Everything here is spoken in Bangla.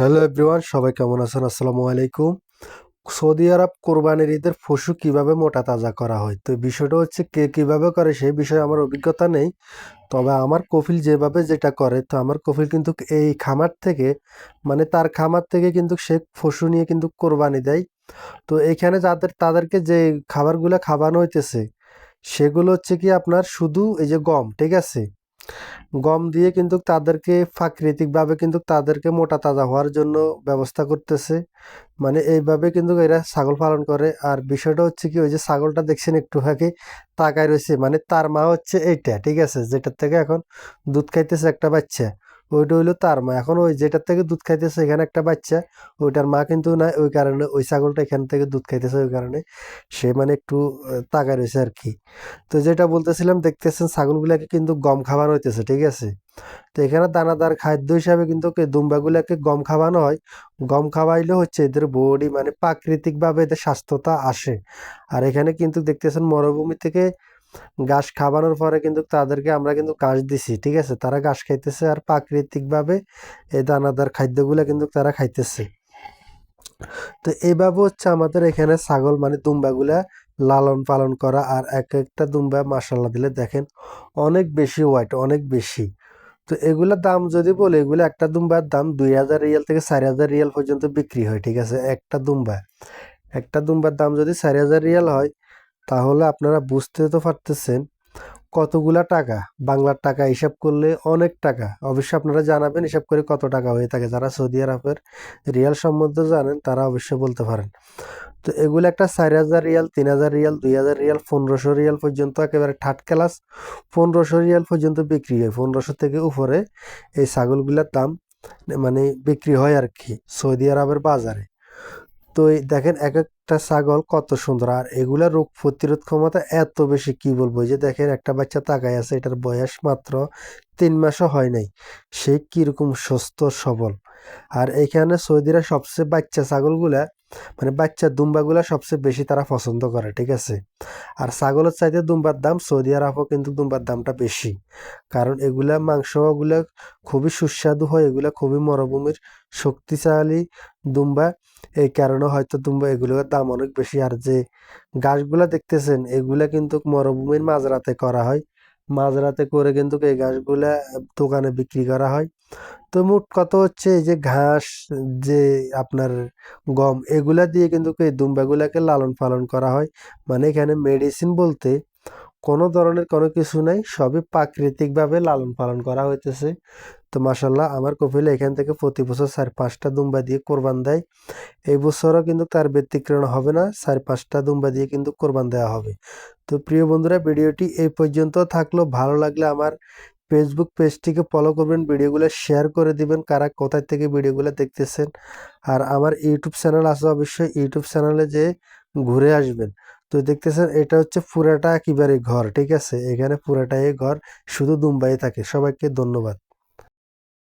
হ্যালো এভরিওয়ান, সবাই কেমন আছেন? আসসালামু আলাইকুম। সৌদি আরব কোরবানির ঈদের পশু কীভাবে মোটা তাজা করা হয়? তো বিষয়টা হচ্ছে কে কীভাবে করে সেই বিষয়ে আমার অভিজ্ঞতা নেই। তবে আমার কফিল যেভাবে যেটা করে, তো আমার কফিল কিন্তু এই খামার থেকে মানে তার খামার থেকে কিন্তু সে পশু নিয়ে কিন্তু কোরবানি দেয়। তো এখানে যাদের, তাদেরকে যে খাবারগুলো খাওয়ানো হইতেছে, সেগুলো হচ্ছে কি আপনার শুধু এই যে গম, ঠিক আছে? গম দিয়ে কিন্তু তাদেরকে প্রাকৃতিকভাবে কিন্তু তাদেরকে মোটা তাজা হওয়ার জন্য ব্যবস্থা করতেছে। মানে এইভাবে কিন্তু এরা ছাগল পালন করে। আর বিষয়টা হচ্ছে কি, ওই যে ছাগলটা দেখছেন একটু আগে, তাকায় রয়েছে। মানে তার মা হচ্ছে এইটা, ঠিক আছে? যেটার থেকে এখন দুধ খাইতেছে একটা বাচ্চা। ওইটা হইল তার মা। এখন ওই যেটার থেকে দুধ খাইতেছে এখানে একটা বাচ্চা, ওইটার মা কিন্তু না ওই কারণে ওই ছাগলটা এখান থেকে দুধ খাইতেছে ওই কারণে সে মানে একটু তাকায় রয়েছে আর কি তো যেটা বলতেছিলাম, দেখতেছেন ছাগলগুলাকে কিন্তু গম খাওয়ানো হইতেছে, ঠিক আছে? তো এখানে দানাদার খাদ্য হিসাবে কিন্তু দুম্বাগুলাকে গম খাওয়ানো হয়। গম খাওয়াইলে হচ্ছে এদের বডি মানে প্রাকৃতিকভাবে এদের স্বাস্থ্যতা আসে। আর এখানে কিন্তু দেখতেছেন মরুভূমি থেকে ঘাস খাওয়ানোর পরে কিন্তু তাদেরকে আমরা কিন্তু ঘাস দিছি, ঠিক আছে? তারা ঘাস খাইতেছে আর প্রাকৃতিকভাবে এই দানাদার খাদ্যগুলা কিন্তু তারা খাইতেছে। তো এইভাবে হচ্ছে আমাদের এখানে ছাগল মানে দুম্বাগুলা লালন পালন করা আর এক একটা দুম্বা মাসাল্লাহ দিলে দেখেন অনেক বেশি ওয়াইট অনেক বেশি। তো এগুলোর দাম যদি বলি, এগুলো একটা দুম্বার দাম দুই হাজার রিয়াল থেকে চার হাজার রিয়াল পর্যন্ত বিক্রি হয়, ঠিক আছে? একটা দুম্বা, একটা দুম্বার দাম যদি চার হাজার রিয়াল হয় তাহলে আপনারা বুঝতে তো পারতেছেন কতগুলা টাকা, বাংলার টাকা হিসাব করলে অনেক টাকা। অবশ্যই আপনারা জানাবেন হিসাব করে কত টাকা হয়ে থাকে। যারা সৌদি আরবের রিয়াল সম্বন্ধে জানেন, তারা অবশ্যই বলতে পারেন। তো এগুলো একটা চার হাজার রিয়াল, তিন হাজার রিয়াল, দুই হাজার রিয়াল, পনেরোশো রিয়াল পর্যন্ত একেবারে থার্ড ক্লাস, পনেরোশো রিয়াল পর্যন্ত বিক্রি হয়। পনেরোশো থেকে উপরে এই ছাগলগুলোর দাম মানে বিক্রি হয় আর কি সৌদি আরবের বাজারে। তো দেখেন এক একটা ছাগল কত সুন্দর। আর এগুলা রোগ প্রতিরোধ ক্ষমতা এত বেশি, কি বলব? যে দেখেন একটা বাচ্চা তাকায় আছে, এটার বয়স মাত্র তিন মাসও হয় নাই। সে কীরকম সুস্থ, সবল। আর এখানে সৌদিরা সবচেয়ে বাচ্চা ছাগলগুলা মানে বাচ্চা দুম্বাগুলা সবচেয়ে বেশি তারা পছন্দ করে, ঠিক আছে? আর ছাগলের চাইতে দুম্বার দাম, সৌদি আরবও কিন্তু দুম্বার দামটা বেশি। কারণ এগুলা মাংসগুলো খুবই সুস্বাদু হয়, এগুলা খুবই মরুভূমির শক্তিশালী দুম্বা। এই কারণে হয়তো দুম্বা এগুলোর দাম অনেক বেশি। আর যে ঘাসগুলা দেখতেছেন, এগুলা কিন্তু মরুভূমির মাঝরাতে করা হয়। মাঝরাতে করে কিন্তু এই ঘাসগুলা দোকানে বিক্রি করা হয়। তো মোট কত হচ্ছে এই যে ঘাস, যে আপনার গম, এগুলা দিয়ে কিন্তু এই দুম্বাগুলাকে লালন পালন করা হয়। মানে এখানে মেডিসিন বলতে কোনো ধরনের কোনো কিছু নাই, সবই প্রাকৃতিকভাবে লালন পালন করা হইতেছে। তো মাসাল্লাহ আমার কপিল এখান থেকে প্রতি বছর চার পাঁচটা দুম্বা দিয়ে কোরবান দেয়। এই বছরও কিন্তু তার ব্যতিক্রম হবে না, চার পাঁচটা দুম্বা দিয়ে কিন্তু কোরবান দেওয়া হবে। তো প্রিয় বন্ধুরা, ভিডিওটি এই পর্যন্ত থাকল। ভালো লাগলে আমার ফেসবুক পেজটিকে ফলো করবেন, ভিডিওগুলো শেয়ার করে দিবেন, কারা কোথায় থেকে ভিডিওগুলো দেখতেছেন। আর আমার ইউটিউব চ্যানেল আছে অবশ্যই ইউটিউব চ্যানেলে যে ঘুরে আসবেন। তো দেখতেছেন, এটা হচ্ছে পুরাটা একেবারে ঘর, ঠিক আছে? এখানে পুরাটাই ঘর, শুধু দুম্বাই থাকে। সবাইকে ধন্যবাদ।